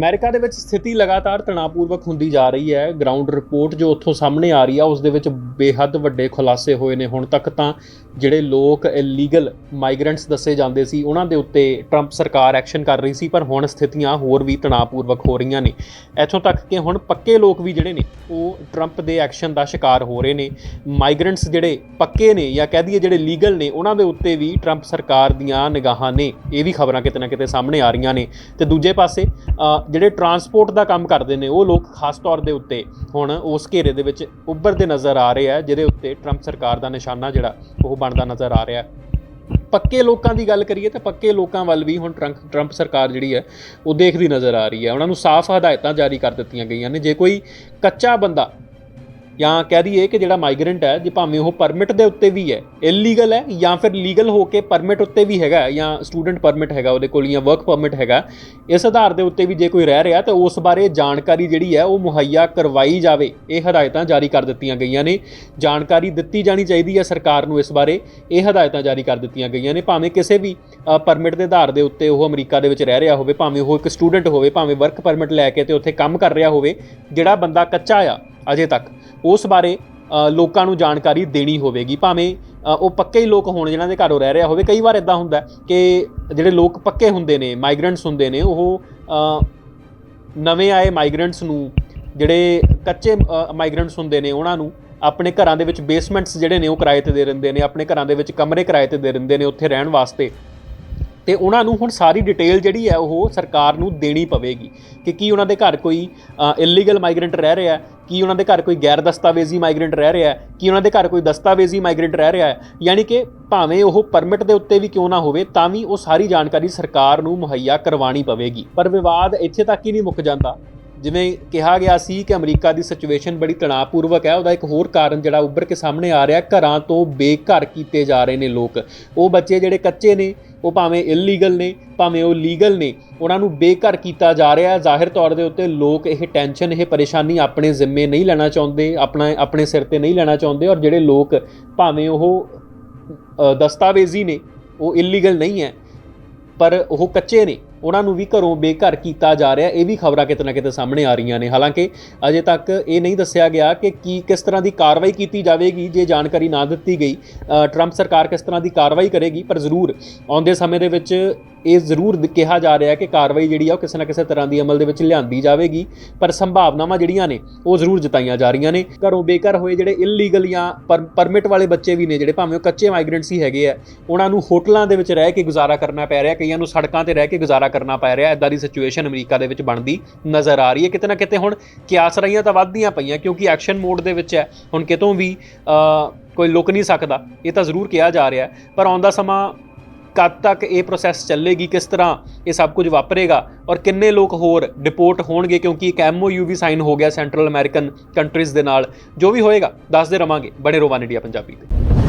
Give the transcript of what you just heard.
America ਦੇ ਵਿੱਚ ਸਥਿਤੀ ਲਗਾਤਾਰ ਤਣਾਅਪੂਰਵਕ ਹੁੰਦੀ ਜਾ ਰਹੀ ਹੈ। ਗਰਾਊਂਡ ਰਿਪੋਰਟ ਜੋ ਉੱਥੋਂ ਸਾਹਮਣੇ ਆ ਰਹੀ ਆ, ਉਸ ਦੇ ਵਿੱਚ ਬੇਹੱਦ ਵੱਡੇ ਖੁਲਾਸੇ ਹੋਏ ਨੇ। ਹੁਣ ਤੱਕ ਤਾਂ ਜਿਹੜੇ ਲੋਕ ਇਲੀਗਲ ਮਾਈਗ੍ਰੈਂਟਸ ਦੱਸੇ ਜਾਂਦੇ ਸੀ, ਉਹਨਾਂ ਦੇ ਉੱਤੇ ਟਰੰਪ ਸਰਕਾਰ ਐਕਸ਼ਨ ਕਰ ਰਹੀ ਸੀ, ਪਰ ਹੁਣ ਸਥਿਤੀਆਂ ਹੋਰ ਵੀ ਤਣਾਅਪੂਰਵਕ ਹੋ ਰਹੀਆਂ ਨੇ। ਇੱਥੋਂ ਤੱਕ ਕਿ ਹੁਣ ਪੱਕੇ ਲੋਕ ਵੀ ਜਿਹੜੇ ਨੇ, ਉਹ ਟਰੰਪ ਦੇ ਐਕਸ਼ਨ ਦਾ ਸ਼ਿਕਾਰ ਹੋ ਰਹੇ ਨੇ। ਮਾਈਗ੍ਰੈਂਟਸ ਜਿਹੜੇ ਪੱਕੇ ਨੇ ਜਾਂ ਕਹਿ ਦਈਏ ਜਿਹੜੇ ਲੀਗਲ ਨੇ, ਉਹਨਾਂ ਦੇ ਉੱਤੇ ਵੀ ਟਰੰਪ ਸਰਕਾਰ ਦੀਆਂ ਨਿਗਾਹਾਂ ਨੇ। ਇਹ ਵੀ ਖਬਰਾਂ ਕਿਤੇ ਨਾ ਕਿਤੇ ਸਾਹਮਣੇ ਆ ਰਹੀਆਂ ਨੇ। ਤੇ ਦੂਜੇ ਪਾਸੇ ਜਿਹੜੇ ਟਰਾਂਸਪੋਰਟ ਦਾ ਕੰਮ ਕਰਦੇ ਨੇ, ਉਹ ਲੋਕ ਖਾਸ ਤੌਰ ਦੇ ਉੱਤੇ ਹੁਣ ਉਸ ਘੇਰੇ ਦੇ ਵਿੱਚ ਉੱਭਰਦੇ ਨਜ਼ਰ ਆ ਰਹੇ ਆ, ਜਿਹਦੇ ਉੱਤੇ ਟਰੰਪ ਸਰਕਾਰ ਦਾ ਨਿਸ਼ਾਨਾ ਜਿਹੜਾ, ਉਹ ਬਣਦਾ ਨਜ਼ਰ ਆ ਰਿਹਾ। ਪੱਕੇ ਲੋਕਾਂ ਦੀ ਗੱਲ ਕਰੀਏ ਤਾਂ ਪੱਕੇ ਲੋਕਾਂ ਵੱਲ ਵੀ ਹੁਣ ਟਰੰਪ ਟਰੰਪ ਸਰਕਾਰ ਜਿਹੜੀ ਹੈ, ਉਹ ਦੇਖਦੀ ਨਜ਼ਰ ਆ ਰਹੀ ਹੈ। ਉਹਨਾਂ ਨੂੰ ਸਾਫ਼ ਹਦਾਇਤਾਂ ਜਾਰੀ ਕਰ ਦਿੱਤੀਆਂ ਗਈਆਂ ਨੇ। ਜੇ ਕੋਈ ਕੱਚਾ ਬੰਦਾ ਜਾਂ ਕਹਿ ਦਈਏ ਕਿ ਜਿਹੜਾ ਮਾਈਗ੍ਰੈਂਟ ਹੈ, ਜੇ ਭਾਵੇਂ ਉਹ ਪਰਮਿਟ ਦੇ ਉੱਤੇ ਵੀ ਹੈ ਇਲੀਗਲ ਹੈ ਜਾਂ ਫਿਰ ਲੀਗਲ ਹੋ ਕੇ ਪਰਮਿਟ ਉੱਤੇ ਵੀ ਹੈਗਾ ਜਾਂ ਸਟੂਡੈਂਟ ਪਰਮਿਟ ਹੈਗਾ ਉਹਦੇ ਕੋਲ ਜਾਂ ਵਰਕ ਪਰਮਿਟ ਹੈਗਾ ਇਸ ਆਧਾਰ ਦੇ ਉੱਤੇ ਵੀ ਜੇ ਕੋਈ ਰਹਿ ਰਿਹਾ ਤਾਂ ਉਸ ਬਾਰੇ ਜਾਣਕਾਰੀ ਜਿਹੜੀ ਹੈ ਉਹ ਮੁਹੱਈਆ ਕਰਵਾਈ ਜਾਵੇ। ਇਹ ਹਦਾਇਤਾਂ ਜਾਰੀ ਕਰ ਦਿੱਤੀਆਂ ਗਈਆਂ ਨੇ। ਜਾਣਕਾਰੀ ਦਿੱਤੀ ਜਾਣੀ ਚਾਹੀਦੀ ਹੈ ਸਰਕਾਰ ਨੂੰ ਇਸ ਬਾਰੇ। ਇਹ ਹਦਾਇਤਾਂ ਜਾਰੀ ਕਰ ਦਿੱਤੀਆਂ ਗਈਆਂ ਨੇ। ਭਾਵੇਂ ਕਿਸੇ ਵੀ ਪਰਮਿਟ ਦੇ ਆਧਾਰ ਦੇ ਉੱਤੇ ਉਹ ਅਮਰੀਕਾ ਦੇ ਵਿੱਚ ਰਹਿ ਰਿਹਾ ਹੋਵੇ, ਭਾਵੇਂ ਉਹ ਇੱਕ ਸਟੂਡੈਂਟ ਹੋਵੇ, ਭਾਵੇਂ ਵਰਕ ਪਰਮਿਟ ਲੈ ਕੇ ਤੇ ਉੱਥੇ ਕੰਮ ਕਰ ਰਿਹਾ ਹੋਵੇ, ਜਿਹੜਾ ਬੰਦਾ ਕੱਚਾ ਆ, ਅਜੇ ਤੱਕ। ਉਸ ਬਾਰੇ ਲੋਕਾਂ ਨੂੰ ਜਾਣਕਾਰੀ ਦੇਣੀ ਹੋਵੇਗੀ। ਭਾਵੇਂ ਉਹ ਪੱਕੇ ਹੀ ਲੋਕ ਹੋਣ ਜਿਨ੍ਹਾਂ ਦੇ ਘਰੋਂ ਰਹਿ ਰਿਹਾ ਹੋਵੇ। ਕਈ ਵਾਰ ਇਦਾਂ ਹੁੰਦਾ ਕਿ ਜਿਹੜੇ ਲੋਕ ਪੱਕੇ ਹੁੰਦੇ ਨੇ ਮਾਈਗ੍ਰੈਂਟਸ ਹੁੰਦੇ ਨੇ, ਉਹ ਨਵੇਂ ਆਏ ਮਾਈਗ੍ਰੈਂਟਸ ਨੂੰ, ਜਿਹੜੇ ਕੱਚੇ ਮਾਈਗ੍ਰੈਂਟਸ ਹੁੰਦੇ ਨੇ, ਉਹਨਾਂ ਨੂੰ ਆਪਣੇ ਘਰਾਂ ਦੇ ਵਿੱਚ ਬੇਸਮੈਂਟਸ ਜਿਹੜੇ ਨੇ, ਉਹ ਕਿਰਾਏ ਤੇ ਦੇ ਦਿੰਦੇ ਨੇ, ਆਪਣੇ ਘਰਾਂ ਦੇ ਵਿੱਚ ਕਮਰੇ ਕਿਰਾਏ ਤੇ ਦੇ ਦਿੰਦੇ ਨੇ, ਉੱਥੇ ਰਹਿਣ ਵਾਸਤੇ। ਤੇ ਉਹਨਾਂ ਨੂੰ ਹੁਣ ਸਾਰੀ ਡਿਟੇਲ ਜਿਹੜੀ ਹੈ ਉਹ ਸਰਕਾਰ ਨੂੰ ਦੇਣੀ ਪਵੇਗੀ ਕਿ ਕੀ ਉਹਨਾਂ ਦੇ ਘਰ ਕੋਈ ਇਲੀਗਲ ਮਾਈਗ੍ਰੈਂਟ ਰਹਿ ਰਿਹਾ ਹੈ, ਕੀ ਉਹਨਾਂ ਦੇ ਘਰ ਕੋਈ ਗੈਰ ਦਸਤਾਵੇਜ਼ੀ ਮਾਈਗ੍ਰੈਂਟ ਰਹਿ ਰਿਹਾ ਹੈ, ਕੀ ਉਹਨਾਂ ਦੇ ਘਰ ਕੋਈ ਦਸਤਾਵੇਜ਼ੀ ਮਾਈਗ੍ਰੈਂਟ ਰਹਿ ਰਿਹਾ ਹੈ, ਯਾਨੀ ਕਿ ਭਾਵੇਂ ਉਹ ਪਰਮਿਟ ਦੇ ਉੱਤੇ ਵੀ ਕਿਉਂ ਨਾ ਹੋਵੇ, ਤਾਂ ਵੀ ਉਹ ਸਾਰੀ ਜਾਣਕਾਰੀ ਸਰਕਾਰ ਨੂੰ ਮੁਹੱਈਆ ਕਰਵਾਉਣੀ ਪਵੇਗੀ। ਪਰ ਵਿਵਾਦ ਇੱਥੇ ਤੱਕ ਹੀ ਨਹੀਂ ਮੁੱਕ ਜਾਂਦਾ। ਜਿਵੇਂ ਕਿਹਾ ਗਿਆ ਸੀ ਕਿ ਅਮਰੀਕਾ ਦੀ ਸਿਚੁਏਸ਼ਨ ਬੜੀ ਤਣਾਅਪੂਰਵਕ ਹੈ, ਉਹਦਾ ਇੱਕ ਹੋਰ ਕਾਰਨ ਜਿਹੜਾ ਉੱਭਰ ਕੇ ਸਾਹਮਣੇ ਆ ਰਿਹਾ, ਘਰਾਂ ਤੋਂ ਬੇਘਰ ਕੀਤੇ ਜਾ ਰਹੇ ਨੇ ਲੋਕ। ਉਹ ਬੱਚੇ ਜਿਹੜੇ ਕੱਚੇ ਨੇ ਉਹ ਭਾਵੇਂ ਇਲੀਗਲ ਨੇ, ਭਾਵੇਂ ਉਹ ਲੀਗਲ ਨੇ, ਉਹਨਾਂ ਨੂੰ ਬੇਘਰ ਕੀਤਾ ਜਾ ਰਿਹਾ ਹੈ। ਜ਼ਾਹਿਰ ਤੌਰ ਦੇ ਉੱਤੇ ਲੋਕ ਇਹ ਟੈਨਸ਼ਨ ਇਹ ਪਰੇਸ਼ਾਨੀ ਆਪਣੇ ਜ਼ਿੰਮੇ ਨਹੀਂ ਲੈਣਾ ਚਾਹੁੰਦੇ, ਆਪਣਾ, ਆਪਣੇ ਸਿਰ ਤੇ ਨਹੀਂ ਲੈਣਾ ਚਾਹੁੰਦੇ ਔਰ ਜਿਹੜੇ ਲੋਕ ਭਾਵੇਂ ਉਹ ਦਸਤਾਵੇਜ਼ੀ ਨੇ, ਉਹ ਇਲੀਗਲ ਨਹੀਂ ਹੈ, ਪਰ ਉਹ ਕੱਚੇ ਨੇ। ਉਹਨਾਂ ਨੂੰ ਵੀ ਘਰੋਂ ਬੇਘਰ ਕੀਤਾ ਜਾ ਰਿਹਾ ਇਹ ਵੀ ਖਬਰਾਂ ਕਿਤੇ ਨਾ ਕਿਤੇ ਸਾਹਮਣੇ ਆ ਰਹੀਆਂ ਨੇ। ਹਾਲਾਂਕਿ ਅਜੇ ਤੱਕ ਇਹ ਨਹੀਂ ਦੱਸਿਆ ਗਿਆ ਕਿ ਕੀ ਕਿਸ ਤਰ੍ਹਾਂ ਦੀ ਕਾਰਵਾਈ ਕੀਤੀ ਜਾਵੇਗੀ, ਜੇ ਜਾਣਕਾਰੀ ਨਾ ਦਿੱਤੀ ਗਈ ਟਰੰਪ ਸਰਕਾਰ ਕਿਸ ਤਰ੍ਹਾਂ ਦੀ ਕਾਰਵਾਈ ਕਰੇਗੀ, ਪਰ ਜ਼ਰੂਰ ਆਉਂਦੇ ਸਮੇਂ ਦੇ ਵਿੱਚ ਇਹ ਜ਼ਰੂਰ ਕਿਹਾ ਜਾ ਰਿਹਾ ਕਿ ਕਾਰਵਾਈ ਜਿਹੜੀ ਆ ਉਹ ਕਿਸੇ ਨਾ ਕਿਸੇ ਤਰ੍ਹਾਂ ਦੀ ਅਮਲ ਦੇ ਵਿੱਚ ਲਿਆਂਦੀ ਜਾਵੇਗੀ, ਪਰ ਸੰਭਾਵਨਾਵਾਂ ਜਿਹੜੀਆਂ ਨੇ, ਉਹ ਜ਼ਰੂਰ ਜਤਾਈਆਂ ਜਾ ਰਹੀਆਂ ਨੇ। ਘਰੋਂ ਬੇਘਰ ਹੋਏ ਜਿਹੜੇ ਇਲੀਗਲ ਜਾਂ ਪਰਮਿਟ ਵਾਲੇ ਬੱਚੇ ਵੀ ਨੇ, ਜਿਹੜੇ ਭਾਵੇਂ ਉਹ ਕੱਚੇ ਮਾਈਗ੍ਰੈਂਟਸ ਸੀ ਹੈਗੇ ਆ, ਉਹਨਾਂ ਨੂੰ ਹੋਟਲਾਂ ਦੇ ਵਿੱਚ ਰਹਿ ਕੇ ਗੁਜ਼ਾਰਾ ਕਰਨਾ ਪੈ ਰਿਹਾ, ਕਈਆਂ ਨੂੰ ਸੜਕਾਂ ਤੇ ਰਹਿ ਕੇ ਗੁਜ਼ਾਰਾ ਕਰਨਾ ਪੈ ਰਿਹਾ ਇਦਾਂ ਦੀ ਸਿਚੁਏਸ਼ਨ ਅਮਰੀਕਾ ਦੇ ਵਿੱਚ ਬਣਦੀ ਨਜ਼ਰ ਆ ਰਹੀ ਹੈ। ਕਿਤੇ ਨਾ ਕਿਤੇ ਹੁਣ ਕਿਆਸ ਰਹੀਆਂ ਤਾਂ ਵੱਧਦੀਆਂ ਪਈਆਂ, ਕਿਉਂਕਿ ਐਕਸ਼ਨ ਮੋਡ ਦੇ ਵਿੱਚ ਹੈ। ਹੁਣ ਕਿਤੋਂ ਵੀ ਕੋਈ ਲੁਕ ਨਹੀਂ ਸਕਦਾ, ਇਹ ਤਾਂ ਜ਼ਰੂਰ ਕਿਹਾ ਜਾ ਰਿਹਾ ਪਰ ਆਉਂਦਾ ਸਮਾਂ ਕਦ ਤੱਕ ਇਹ ਪ੍ਰੋਸੈਸ ਚੱਲੇਗੀ, ਕਿਸ ਤਰ੍ਹਾਂ ਇਹ ਸਭ ਕੁਝ ਵਾਪਰੇਗਾ ਔਰ ਕਿੰਨੇ ਲੋਕ ਹੋਰ ਡਿਪੋਰਟ ਹੋਣਗੇ ਕਿਉਂਕਿ ਇੱਕ ਐਮਓਯੂ ਵੀ ਸਾਈਨ ਹੋ ਗਿਆ ਸੈਂਟਰਲ ਅਮਰੀਕਨ ਕੰਟਰੀਜ਼ ਦੇ ਨਾਲ। ਜੋ ਵੀ ਹੋਏਗਾ, ਦੱਸਦੇ ਰਵਾਂਗੇ ਬੜੇ ਰੋਵਾਨ ਇੰਡੀਆ ਪੰਜਾਬੀ ਤੇ।